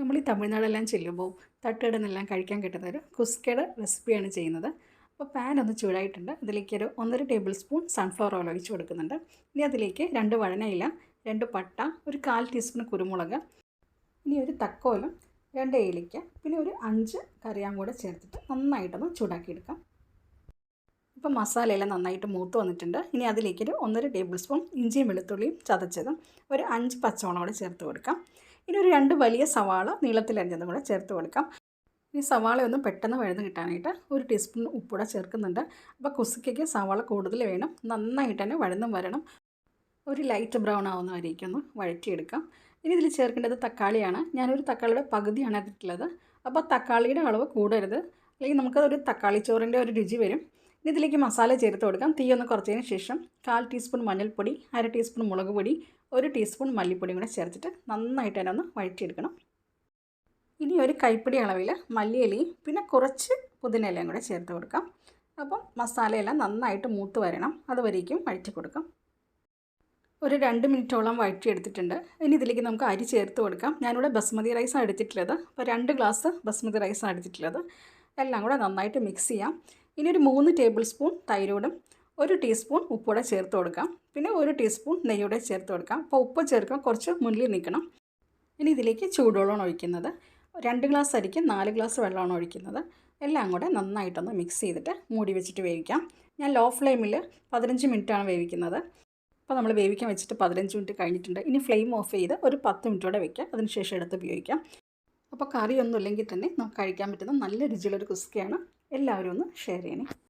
നമ്മൾ ഈ തമിഴ്നാടെല്ലാം ചെല്ലുമ്പോൾ തട്ടുകടന്നെല്ലാം കഴിക്കാൻ കിട്ടുന്ന ഒരു കുസ്കയുടെ റെസിപ്പിയാണ് ചെയ്യുന്നത്. അപ്പോൾ പാൻ ഒന്ന് ചൂടായിട്ടുണ്ട്. അതിലേക്ക് ഒരു ഒന്നര ടേബിൾ സ്പൂൺ സൺഫ്ലവർ ഓയിൽ ഒഴിച്ച് കൊടുക്കുന്നുണ്ട്. ഇനി അതിലേക്ക് രണ്ട് വഴനയില രണ്ട് പട്ട ഒരു കാൽ ടീസ്പൂൺ കുരുമുളക് ഇനി ഒരു തക്കോലം രണ്ട് ഏലിക്ക പിന്നെ ഒരു അഞ്ച് കറിയാം കൂടെ ചേർത്തിട്ട് നന്നായിട്ടൊന്ന് ചൂടാക്കിയെടുക്കാം. ഇപ്പം മസാലയെല്ലാം നന്നായിട്ട് മൂത്ത് വന്നിട്ടുണ്ട്. ഇനി അതിലേക്കൊരു ഒന്നര ടേബിൾ സ്പൂൺ ഇഞ്ചിയും വെളുത്തുള്ളിയും ചതച്ചതും ഒരു അഞ്ച് പച്ചമുളക് കൂടെ ചേർത്ത് കൊടുക്കാം. ഇനി ഒരു രണ്ട് വലിയ സവാള നീളത്തിലരിഞ്ഞതും കൂടെ ചേർത്ത് കൊടുക്കാം. ഈ സവാള പെട്ടെന്ന് വഴുന്ന് കിട്ടാനായിട്ട് ഒരു ടീസ്പൂൺ ഉപ്പൂടെ ചേർക്കുന്നുണ്ട്. അപ്പോൾ കുസുക്കയ്ക്ക് സവാള കൂടുതൽ വേണം. നന്നായിട്ട് തന്നെ വഴന്നും വരണം. ഒരു ലൈറ്റ് ബ്രൗൺ ആവുന്ന വരേക്കും ഒന്ന് വഴറ്റിയെടുക്കാം. ഇനി ഇതിൽ ചേർക്കേണ്ടത് തക്കാളിയാണ്. ഞാനൊരു തക്കാളിയുടെ പകുതിയാണ് എടുത്തിട്ടുള്ളത് അപ്പോൾ തക്കാളിയുടെ അളവ് കൂടരുത്. അല്ലെങ്കിൽ നമുക്കതൊരു തക്കാളി ചോറിന്റെ ഒരു രുചി വരും. ഇനി ഇതിലേക്ക് മസാല ചേർത്ത് കൊടുക്കാം. തീ ഒന്ന് കുറച്ചതിന് ശേഷം കാൽ ടീസ്പൂൺ മഞ്ഞൾപ്പൊടി അര ടീസ്പൂൺ മുളക് പൊടി ഒരു ടീസ്പൂൺ മല്ലിപ്പൊടിയും കൂടെ ചേർത്തിട്ട് നന്നായിട്ട് തന്നെ ഒന്ന് വഴറ്റിയെടുക്കണം. ഇനി ഒരു കൈപ്പിടി അളവിൽ മല്ലിയിലയും പിന്നെ കുറച്ച് പുതിനയിലയും കൂടെ ചേർത്ത് കൊടുക്കാം. അപ്പം മസാലയെല്ലാം നന്നായിട്ട് മൂത്ത് വരണം. അതുവരേക്കും വഴറ്റി കൊടുക്കാം. ഒരു രണ്ട് മിനിറ്റോളം വഴറ്റിയെടുത്തിട്ടുണ്ട്. ഇനി ഇതിലേക്ക് നമുക്ക് അരി ചേർത്ത് കൊടുക്കാം. ഞാനിവിടെ ബസ്മതി റൈസാണ് എടുത്തിട്ടുള്ളത്. അപ്പോൾ രണ്ട് ഗ്ലാസ് ബസ്മതി റൈസാണ് എടുത്തിട്ടുള്ളത്. എല്ലാം കൂടെ നന്നായിട്ട് മിക്സ് ചെയ്യാം. ഇനി ഒരു മൂന്ന് ടേബിൾ സ്പൂൺ തൈരോടും ഒരു ടീസ്പൂൺ ഉപ്പൂടെ ചേർത്ത് കൊടുക്കാം. പിന്നെ ഒരു ടീസ്പൂൺ നെയ്യൂടെ ചേർത്ത് കൊടുക്കാം. അപ്പോൾ ഉപ്പ് ചേർക്കുമ്പോൾ കുറച്ച് മുന്നിൽ നിൽക്കണം. ഇനി ഇതിലേക്ക് ചൂടുവെള്ളമാണ് ഒഴിക്കുന്നത് രണ്ട് ഗ്ലാസ് അരിക്ക് നാല് ഗ്ലാസ് വെള്ളമാണ് ഒഴിക്കുന്നത്. എല്ലാം കൂടെ നന്നായിട്ടൊന്ന് മിക്സ് ചെയ്തിട്ട് മൂടി വെച്ചിട്ട് വേവിക്കാം. ഞാൻ ലോ ഫ്ലെയിമിൽ പതിനഞ്ച് മിനിറ്റാണ് വേവിക്കുന്നത്. അപ്പോൾ നമ്മൾ വേവിക്കാൻ വെച്ചിട്ട് പതിനഞ്ച് മിനിറ്റ് കഴിഞ്ഞിട്ടുണ്ട്. ഇനി ഫ്ലെയിം ഓഫ് ചെയ്ത് ഒരു പത്ത് മിനിറ്റോടെ വെക്കാം. അതിനുശേഷം എടുത്ത് ഉപയോഗിക്കാം. അപ്പോൾ കറിയൊന്നും ഇല്ലെങ്കിൽ തന്നെ നമുക്ക് കഴിക്കാൻ പറ്റുന്ന നല്ല രുചിയുള്ളൊരു കുസ്കയാണ് എല്ലാവരും ഒന്ന് ഷെയർ ചെയ്യണേ.